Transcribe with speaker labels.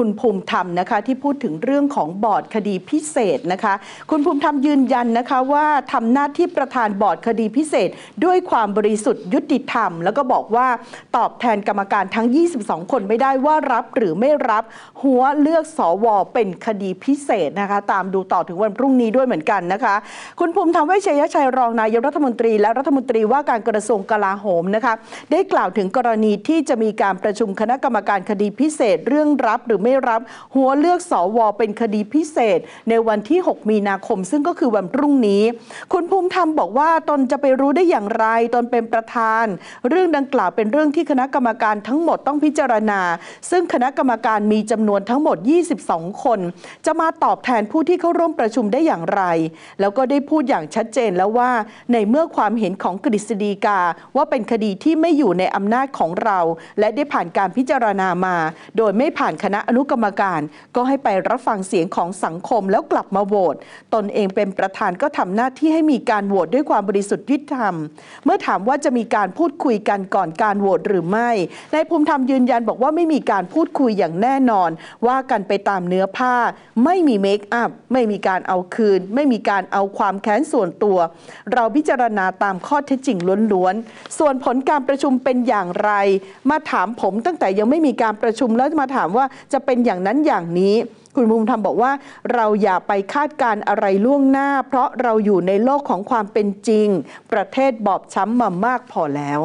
Speaker 1: คุณภูมิธรรมนะคะ ที่พูดถึงเรื่องของบอร์ดคดีพิเศษนะคะ คุณภูมิธรรมยืนยันนะคะว่าทำหน้าที่ประธานบอร์ดคดีพิเศษ ด้วยความบริสุทธิ์ยุติธรรม แล้วก็บอกว่าตอบแทนกรรมการทั้ง 22 คนไม่ได้ว่ารับหรือไม่รับหัวเลือกสวเป็นคดีพิเศษนะคะ ตามดูต่อถึงวันพรุ่งนี้ด้วยเหมือนกันนะคะ คุณภูมิธรรมเวชยชัยรองนายกรัฐมนตรี และรัฐมนตรีว่าการกระทรวงกลาโหมนะคะ ได้กล่าวถึงกรณีที่จะมีการประชุมคณะกรรมการคดีพิเศษ เรื่องรับหรือไม่รับหัวเลือกสวเป็นคดีพิเศษ ในวันที่ 6 มีนาคม ซึ่งก็คือวันพรุ่งนี้ คุณภูมิธรรมบอกว่าตนจะไปรู้ได้อย่างไร ตนเป็นประธาน เรื่องดังกล่าวเป็นเรื่องที่คณะกรรมการทั้งหมดต้องพิจารณา ซึ่งคณะกรรมการมีจำนวนทั้งหมด 22 คน จะมาตอบแทนผู้ที่เข้าร่วมประชุมได้อย่างไร แล้วก็ได้พูดอย่างชัดเจนแล้วว่า ในเมื่อความเห็นของกฤษฎีกา ว่าเป็นคดีที่ไม่อยู่ในอำนาจของเรา และได้ผ่านการพิจารณามา โดยไม่ผ่านคณะอนุกรรมการ ก็ให้ไปรับฟังเสียงของสังคมแล้วกลับมาโหวตตนเองเป็นประธานก็ทำหน้าที่ให้มีการโหวตด้วยความบริสุทธิ์ยุติธรรม เมื่อถามว่าจะมีการพูดคุยกันก่อนการโหวตหรือไม่นายภูมิธรรมยืนยันบอกว่าไม่มีการพูดคุยอย่างแน่นอน ว่ากันไปตามเนื้อผ้า ไม่มีเมคอัพไม่มีการเอาคืน ไม่มีการเอาความแค้นส่วนตัว เราพิจารณาตามข้อเท็จจริงล้วนๆส่วนผลการประชุมเป็นอย่างไร มาถามผมตั้งแต่ยังไม่มีการประชุมแล้วมาถามว่าจะเป็นอย่างนั้นอย่างนี้ คุณภูมิธรรมบอกว่าเราอย่าไปคาดการ์อะไรล่วงหน้า เพราะเราอยู่ในโลกของความเป็นจริง ประเทศบอบช้ำมามากพอแล้ว